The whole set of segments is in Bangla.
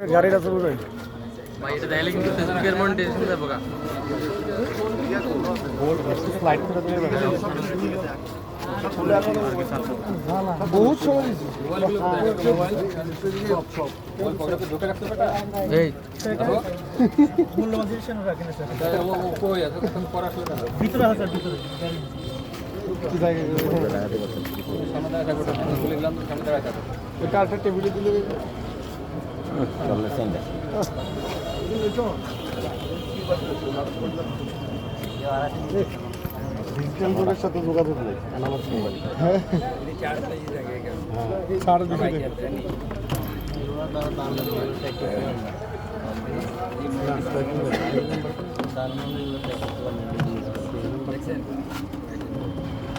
গাড়িটা শুরু করে বহুত সময় ভিতরে আছে ভিতরে। কি জায়গায় ওই কারটা টেবিলে দিলে ডিজিটাল সাথে যোগাযোগ নেই আমার হ্যাঁ ছাড় দিতে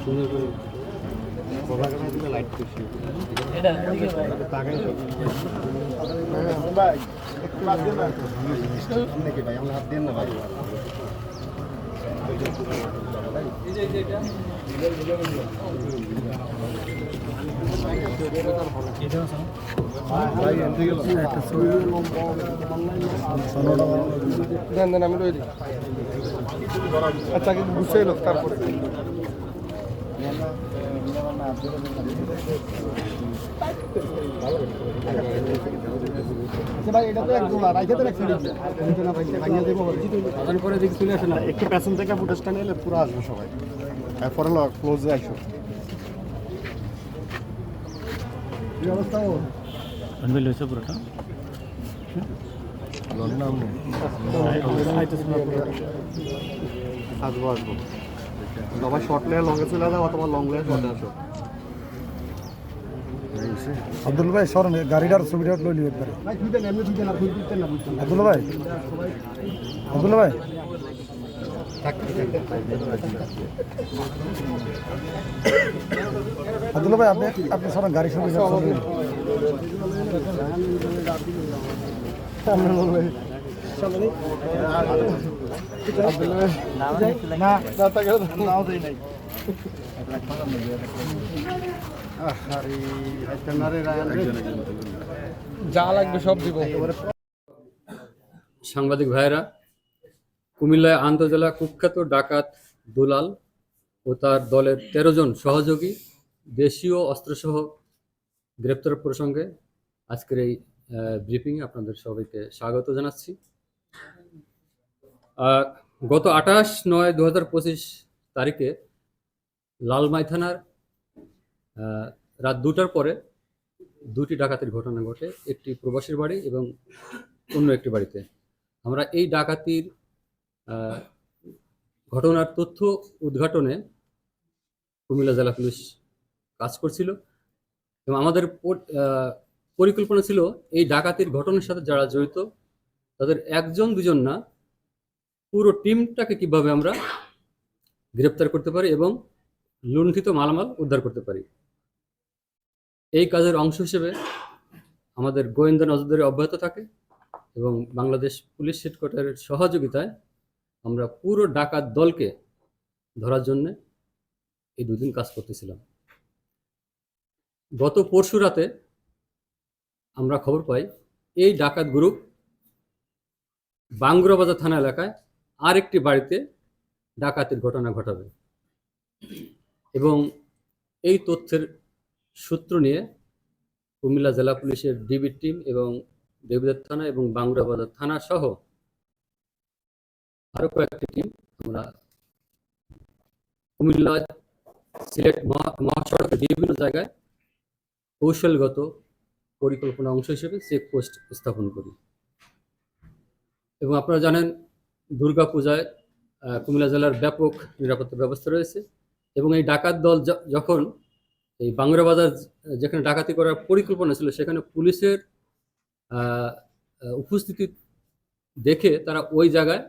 সুন্দর করে কভার দেন দেন আমি রয়ে আচ্ছা কিন্তু গুছিয়ে লোক তারপরে একটু পেছন থেকে ফুটেজটা নিলে পুরো আসবে সবাই। পরে ক্লোজে আসো অবস্থা ওর? আনবিল হয়েছে পুরোটা? আসব আসব। সবাই শর্ট লেয়ার লঙ্গে চলে যাও অথবা লং লেয়ার শর্টে আসো। আব্দুল ভাই সরেন গাড়িটার ছবিটা লই নিয়ে বুঝছেন আব্দুল ভাই। আব্দুল ভাই। আব্দুল ভাই আপনি আপনি সরেন গাড়ি ছবি সামনে বলবে। সাংবাদিক ভাইয়েরা, কুমিল্লায় আন্তজেলা কুখ্যাত ডাকাত দুলাল ও তার দলের তেরো জন সহযোগী দেশীয় অস্ত্রসহ গ্রেপ্তার প্রসঙ্গে আজকের এই ব্রিফিংয়ে আপনাদের সবাইকে স্বাগত জানাচ্ছি। গত আঠাশ নয় দু হাজার পঁচিশ তারিখে লালমাই থানার রাত দুটার পরে দুটি ডাকাতির ঘটনা ঘটে। একটি প্রবাসীর বাড়ি এবং অন্য একটি বাড়িতে। আমরা এই ডাকাতির ঘটনার তথ্য উদ্ঘাটনে কুমিল্লা জেলা পুলিশ কাজ করছিল এবং আমাদের পরিকল্পনা ছিল এই ডাকাতির ঘটনার সাথে যারা জড়িত, তাদের একজন দুজন না পুরো টিমটাকে কীভাবে আমরা গ্রেপ্তার করতে পারি এবং লুণ্ঠিত মালামাল উদ্ধার করতে পারি? এই কাজের অংশ হিসেবে আমাদের গোয়েন্দা নজরদারি অব্যাহত থাকে এবং বাংলাদেশ পুলিশ হেডকোয়ার্টারের সহযোগিতায় আমরা পুরো ডাকাত দলকে ধরার জন্য এই দুদিন কাজ করতেছিলাম। গত পরশু রাতে আমরা খবর পাই, এই ডাকাত গ্রুপ বাংগুরাবাজার থানা এলাকায় আরেকটি বাড়িতে ডাকাতির ঘটনা ঘটাবে। এবং এই তথ্যের সূত্র নিয়ে কুমিল্লা জেলা পুলিশের ডিবি টিম এবং দেবদার থানা এবং বাংলা বাজার থানা সহ আরও কয়েকটি টিম আমরা কুমিল্লা সিলেট মহা- মহাসড়কের বিভিন্ন জায়গায় কৌশলগত পরিকল্পনা অংশ হিসেবে চেকপোস্ট স্থাপন করি। এবং আপনারা জানেন দুর্গা পূজায় কুমিল্লা জেলার ব্যাপক নিরাপত্তা ব্যবস্থা রয়েছে এবং এই ডাকাত দল যখন এই বাংলা বাজার যেখানে ডাকাতি করার পরিকল্পনা ছিল সেখানে পুলিশের উপস্থিতি দেখে তারা ওই জায়গায়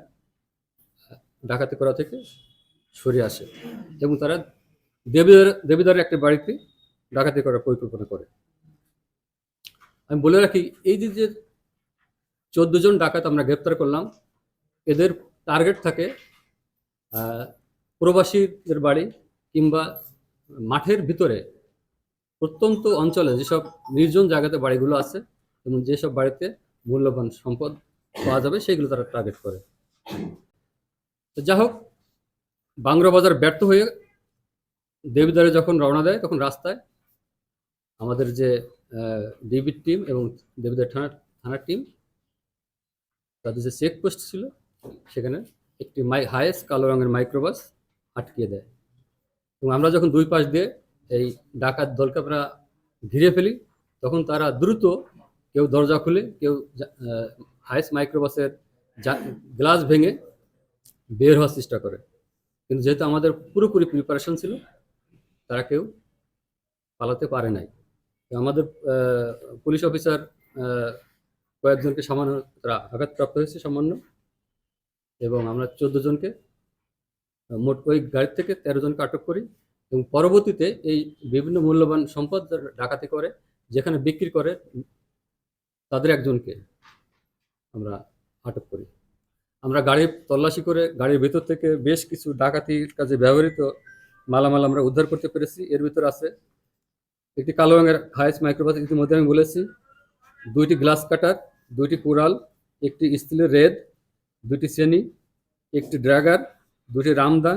ডাকাতি করা থেকে সরে আসে এবং তারা দেবীদার দেবীদারের একটি বাড়িতে ডাকাতি করার পরিকল্পনা করে। আমি বলে রাখি, এই যে চোদ্দ জন ডাকাত আমরা গ্রেপ্তার করলাম এদের টার্গেট থাকে প্রবাসীদের বাড়ি কিংবা মাঠের ভিতরে প্রত্যন্ত অঞ্চলে যেসব নির্জন জায়গাতে বাড়িগুলো আছে এবং যেসব বাড়িতে মূল্যবান সম্পদ পাওয়া যাবে, সেগুলো তারা টার্গেট করে। যা হোক, বাংলা বাজার ব্যর্থ হয়ে দেবীদারে যখন রওনা দেয়, তখন রাস্তায় আমাদের যে ডিবির টিম এবং দেবীদার থানার থানার টিম, তাদের যে চেক পোস্ট ছিল সেখানে একটি মাই হায়েস্ট কালো রঙের মাইক্রোবাস আটকিয়ে দেয়। এবং আমরা যখন দুই পাশ দিয়ে এই ডাকাত দলকে আমরা ঘিরে ফেলি, তখন তারা দ্রুত কেউ দরজা খুলে, কেউ হায়েস্ট মাইক্রোবাসের গ্লাস ভেঙে বের হওয়ার চেষ্টা করে। কিন্তু যেহেতু আমাদের পুরোপুরি প্রিপারেশন ছিল, তারা কেউ পালাতে পারে নাই। আমাদের পুলিশ অফিসার কয়েকজনকে সামান্য, তারা আঘাতপ্রাপ্ত হয়েছে সামান্য। এবং আমরা চোদ্দ জনকে মোট ওই গাড়ি থেকে তেরো জনকে আটক করি এবং পরবর্তীতে এই বিভিন্ন মূল্যবান সম্পদ ডাকাতি করে, যেখানে বিক্রি করে, তাদের একজনকে আমরা আটক করি। আমরা গাড়ির তল্লাশি করে গাড়ির ভেতর থেকে বেশ কিছু ডাকাতির কাজে ব্যবহৃত মালামাল আমরা উদ্ধার করতে পেরেছি। এর ভিতর আছে একটি কালো রঙের হাইস মাইক্রোবাস, ইতিমধ্যে আমি বলেছি। দুইটি গ্লাস কাটার, দুইটি কুড়াল, একটি স্টিলের রেদ দুইটি শ্রেণি, একটি ড্রাগার দুটি রামদা,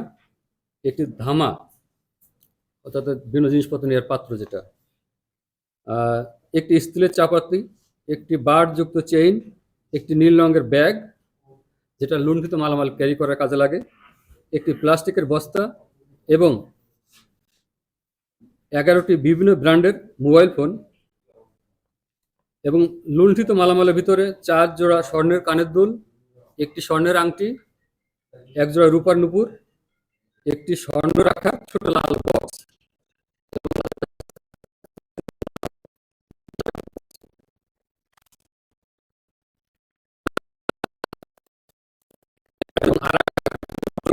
একটি ধামা। অর্থাৎ বিভিন্ন জিনিসপত্র নেওয়ার পাত্র যেটা। একটি স্টিলের চাপাতি, একটি বারযুক্ত চেইন, একটি নীল রঙের ব্যাগ, যেটা লুণ্ঠিত মালামাল ক্যারি করার কাজে লাগে, একটি প্লাস্টিকের বস্তা এবং এগারোটি বিভিন্ন ব্র্যান্ডের মোবাইল ফোন এবং লুণ্ঠিত মালামালের ভিতরে চার জোড়া স্বর্ণের কানের দুল একটি স্বর্ণের আংটি, এক জোড়া রূপার নুপুর, একটি স্বর্ণ রাখা, ছোট লাল বক্স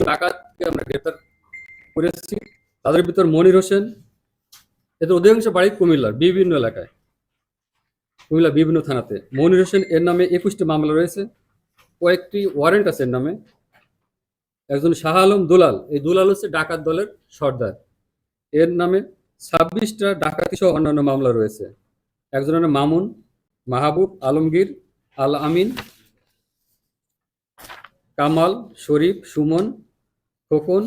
ডাকাতকে আমরা গ্রেপ্তার করেছি। তাদের ভিতর মনির হোসেন, এদের অধিকাংশ বাড়ি কুমিল্লার, বিভিন্ন এলাকায়। কুমিল্লা বিভিন্ন থানাতে। মনির হোসেন এর নামে একুশটি মামলা রয়েছে। কয়েকটি ওয়ারেন্ট আছে নামে। একজন শাহ আলম দুলাল, এই দুলাল হচ্ছে ডাকাত দলের সর্দার। এর নামে ছাব্বিশটা ডাকাতি সহ অন্যান্য মামলা রয়েছে। একজনের মামুন, মাহবুব, আলমগীর আল আমিন কামাল, শরীফ, সুমন, খোকন।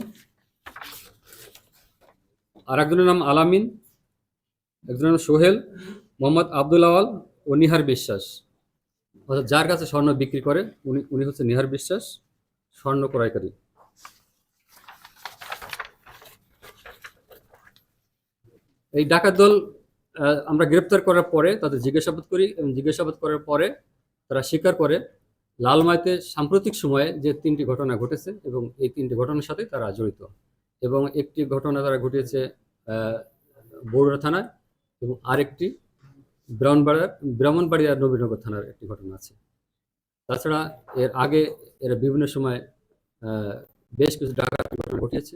আর একজনের নাম আলামিন একজনের নাম সোহেল, মোহাম্মদ আব্দুল আওয়াল ও নিহার বিশ্বাস। অর্থাৎ যার কাছে স্বর্ণ বিক্রি করে উনি উনি হচ্ছে নিহার বিশ্বাস স্বর্ণ ক্রয়কারী। এই ডাকাত দল আমরা গ্রেপ্তার করার পরে তাদের জিজ্ঞাসাবাদ করি এবং জিজ্ঞাসাবাদ করার পরে তারা স্বীকার করে লালমাইতে সাম্প্রতিক সময়ে যে তিনটি ঘটনা ঘটেছে এবং এই তিনটি ঘটনার সাথে তারা জড়িত এবং একটি ঘটনা তারা ঘটিয়েছে আহ, থানায় এবং আরেকটি ব্রাহ্মণবাড়িয়া ব্রাহ্মণবাড়িয়া নবীনগর থানার একটি ঘটনা আছে। তাছাড়া এর আগে এরা বিভিন্ন সময় বেশ কিছু ডাকাতি ঘটনা ঘটিয়েছে।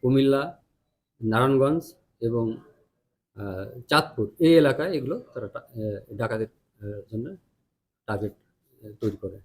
কুমিল্লা, নারায়ণগঞ্জ এবং চাঁদপুর এই এলাকায় এগুলো তারা ডাকাতির জন্য টার্গেট তৈরি করে।